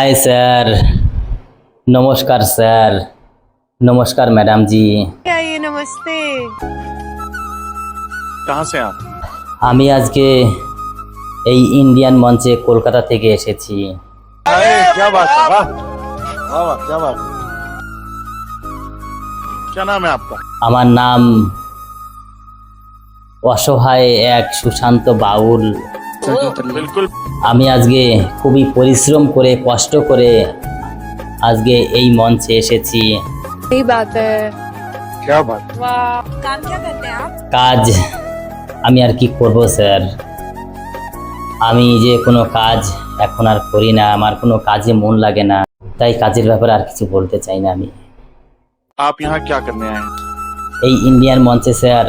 Hi sir. নমস্কার sir. নমস্কার madam ji. নমস্তে। আমি আজকে এই ইন্ডিয়ান মঞ্চে কলকাতা থেকে এসেছি। আমার নাম অসহায় এক সুশান্ত বাউল। আমি আজকে খুবই পরিশ্রম করে কষ্ট করে আজকে এই মঞ্চে এসেছি। কাজ আমি আর কি করব স্যার? আমি যে কোনো কাজ এখন আর করি না আমার কোনো কাজে মন লাগে না তাই কাজের ব্যাপারে আর কিছু বলতে চাই না আমি। এই ইন্ডিয়ান মঞ্চে স্যার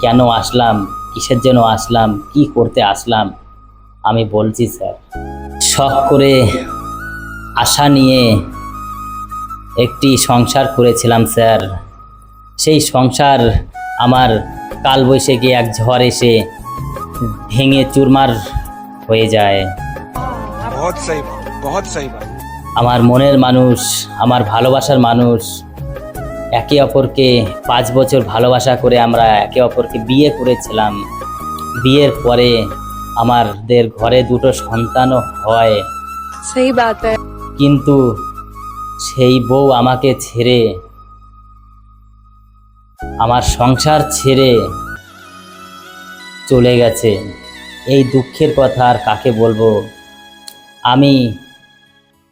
কেন আসলাম? কিসের জন্য আসলাম? কি করতে আসলাম? আমি বলছি স্যার। শখ করে আশা নিয়ে একটি সংসার করেছিলাম স্যার। সেই সংসার আমার কালবৈশাখী এক ঝড় এসে ভেঙে চুরমার হয়ে যায়। আমার মনের মানুষ আমার ভালোবাসার মানুষ একে অপরকে পাঁচ বছর ভালোবাসা করে আমরা একে অপরকে বিয়ে করেছিলাম। বিয়ের পরে আমাদের ঘরে দুটো সন্তানও হয়। সেই বাত। কিন্তু সেই বউ আমাকে ছেড়ে আমার সংসার ছেড়ে চলে গেছে। এই দুঃখের কথা আর কাকে বলব? আমি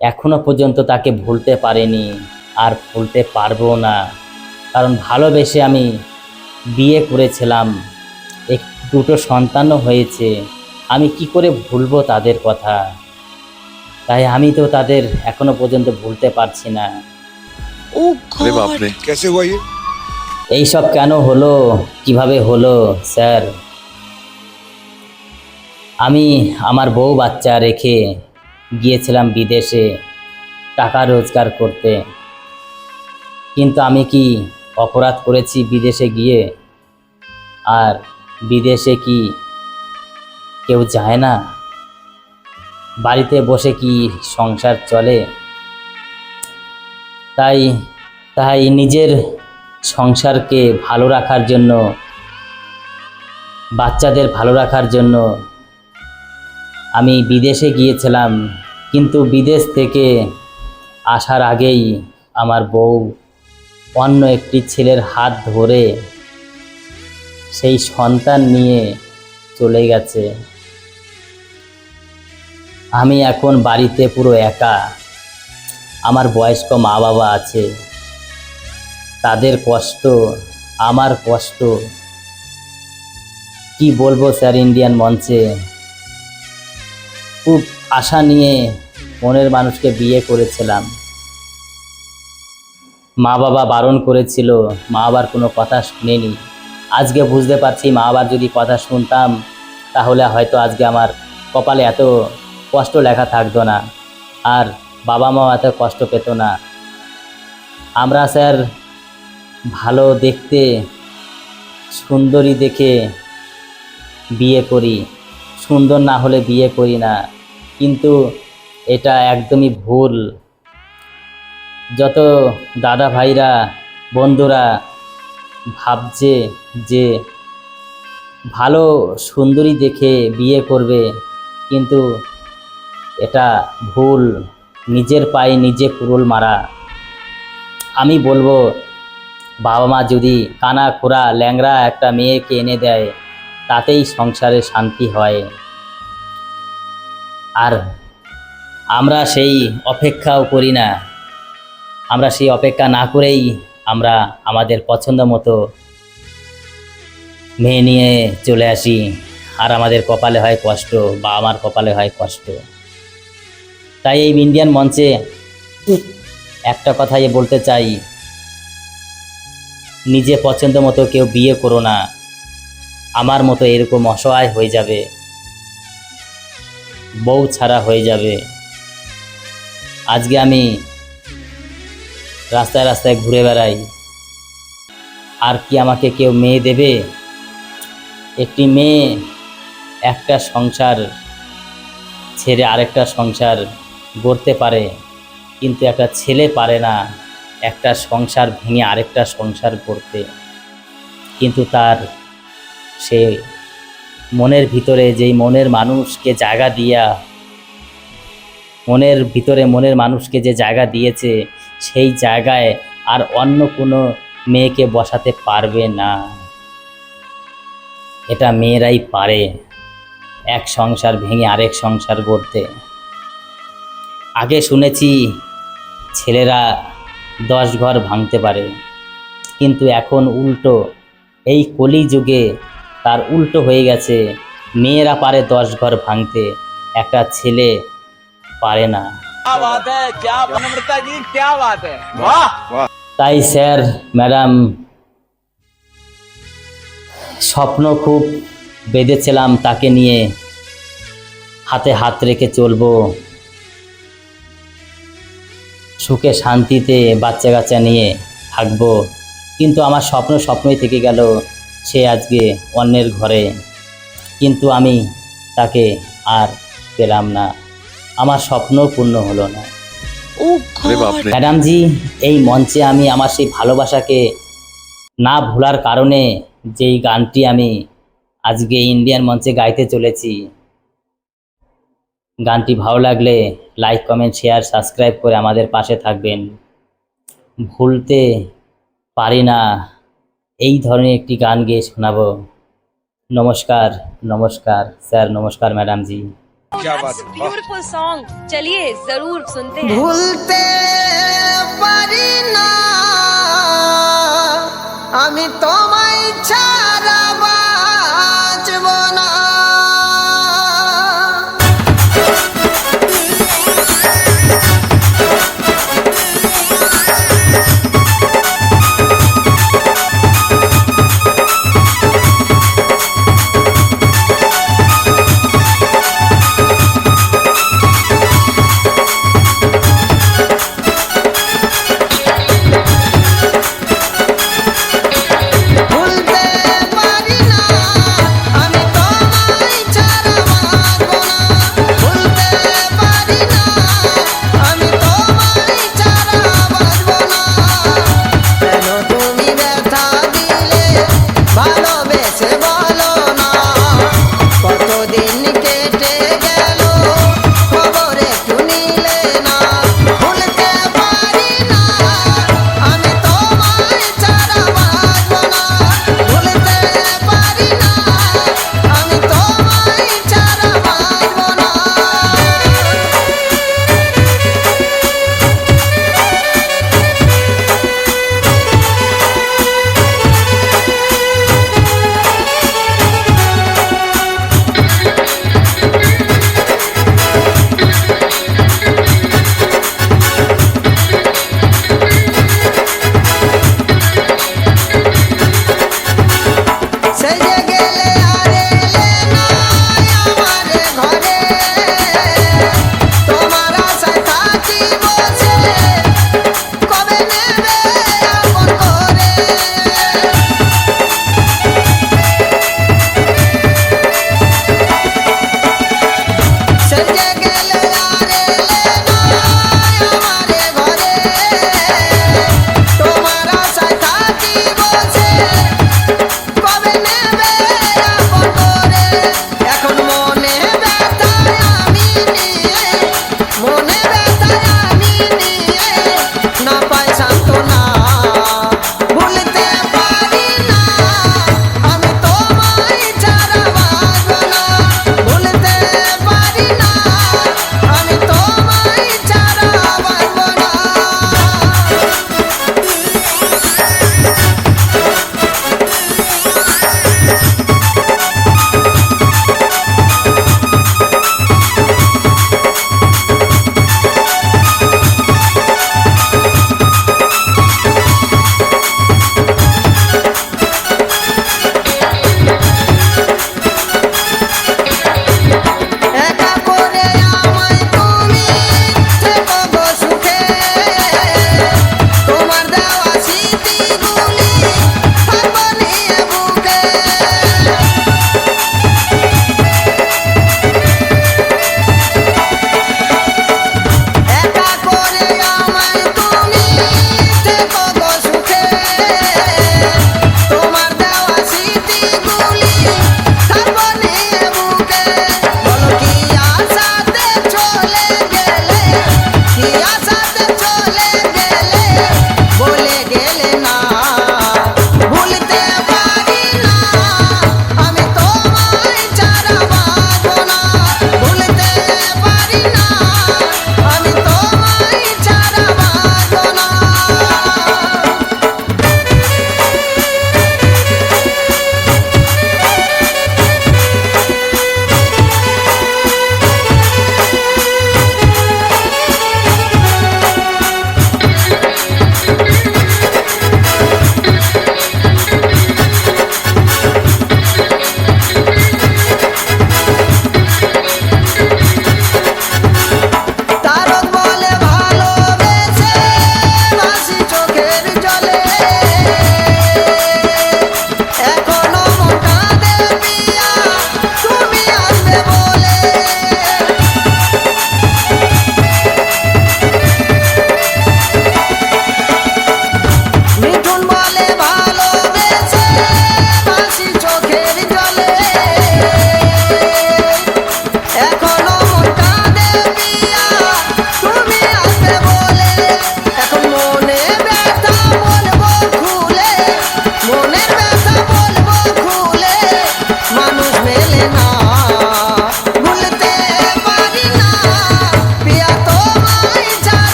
এখনও পর্যন্ত তাকে ভুলতে পারিনি। আর ভুলতে পারব না। কারণ ভালোবেসে আমি বিয়ে করেছিলাম। এক দুটো সন্তানও হয়েছে। আমি কি করে ভুলবো তাদের কথা? তাই আমি তো তাদের এখনও পর্যন্ত ভুলতে পারছি না। এইসব কেন হলো? কীভাবে হলো স্যার? আমি আমার বউ বাচ্চা রেখে গিয়েছিলাম বিদেশে টাকা রোজগার করতে। কিন্তু আমি কি অপরাধ করেছি বিদেশে গিয়ে? আর বিদেশে কি কেউ যায় না? বাড়িতে বসে কি সংসার চলে? তাই তাই নিজের সংসারকে ভালো রাখার জন্য, বাচ্চাদের ভালো রাখার জন্য আমি বিদেশে গিয়েছিলাম। কিন্তু বিদেশ থেকে আসার আগেই আমার বউ অন্য একটি ছেলের হাত ধরে সেই সন্তান নিয়ে চলে গেছে। আমি এখন বাড়িতে পুরো একা। আমার বয়স্ক মা বাবা আছে। তাদের কষ্ট, আমার কষ্ট। কি বলব স্যার ইন্ডিয়ান মঞ্চে? খুব আশা নিয়ে মনের মানুষকে বিয়ে করেছিলাম। মা বাবা বারণ করেছিল, মা বাবার কোনো কথা শুনেনি। আজকে বুঝতে পারছি মা বাবার যদি কথা শুনতাম, তাহলে হয়তো আজকে আমার কপালে এত কষ্ট লেখা থাকতো না, আর বাবা মা এত কষ্ট পেত না। আমরা স্যার ভালো দেখতে, সুন্দরী দেখে বিয়ে করি। সুন্দর না হলে বিয়ে করি না, কিন্তু এটা একদমই ভুল। যত দাদা ভাইরা, বন্ধুরা ভাবছে যে ভালো সুন্দরী দেখে বিয়ে করবে, কিন্তু এটা ভুল। নিজের পায়ে নিজে কুরুল মারা। আমি বলব, বাবা মা যদি কানা খোরা ল্যাংড়া একটা মেয়েকে এনে দেয়, তাতেই সংসারে শান্তি হয়। আর আমরা সেই অপেক্ষাও করি না। আমরা সেই অপেক্ষা না করেই আমরা আমাদের পছন্দ মতো মেয়ে নিয়ে চলে আসি। আর আমাদের কপালে হয় কষ্ট, বা আমার কপালে হয় কষ্ট। তাই এই ইন্ডিয়ান মঞ্চে একটা কথাই বলতে চাই, নিজে পছন্দ মতো কেউ বিয়ে করো না। আমার মতো এরকম অসহায় হয়ে যাবে, বউ ছাড়া হয়ে যাবে। আজকে আমি রাস্তায় রাস্তায় ঘুরে বেড়াই। আর কি আমাকে কেউ মেয়ে দেবে? একটি মেয়ে, একটা সংসার, ছেড়ে আরেকটা সংসার গড়তে পারে। কিন্তু একটা ছেলে পারে না, একটা সংসার ভেঙে আরেকটা সংসার করতে কিন্তু তার সে মনের ভিতরে, যেই মনের মানুষকে জায়গা দিয়া, মনের ভিতরে মনের মানুষকে যে জায়গা দিয়েছে সেই জায়গায় আর অন্য কোনো মেয়েকে বসাতে পারবে না। এটা মেয়েরাই পারে। এক সংসার ভেঙে আরেক সংসার গড়তে। আগে শুনেছি ছেলেরা দশ ঘর ভাঙতে পারে। কিন্তু এখন উল্টো। এই কলিযুগে তার উল্টো হয়ে গেছে। মেয়েরা পারে দশ ঘর ভাঙতে। একটা ছেলে পারে না। তাই স্যার, ম্যাডাম, স্বপ্ন খুব বেঁধেছিলাম তাকে নিয়ে। হাতে হাত রেখে চলবো। সুখে শান্তিতে বাচ্চা কাচ্চা নিয়ে থাকব কিন্তু আমার স্বপ্ন স্বপ্নই থেকে গেল সে আজকে অন্যের ঘরে। কিন্তু আমি তাকে আর পেলাম না। আমার স্বপ্ন পূর্ণ হলো না। ম্যাডামজি এই মঞ্চে আমি আমার সেই ভালোবাসাকে না ভোলার কারণে যেই গানটি আমি আজকে ইন্ডিয়ান মঞ্চে গাইতে চলেছি গানটি ভালো লাগলে লাইক কমেন্ট শেয়ার সাবস্ক্রাইব করে আমাদের পাশে থাকবেন। ভুলতে পারি না এই ধরনের একটি গান গেয়ে শোনাব। নমস্কার নমস্কার স্যার নমস্কার ম্যাডামজি। क्या बात ब्यूटीफुल सॉन्ग चलिए ज़रूर सुनते हैं। भूलते परिना तो मई छा বাঁচব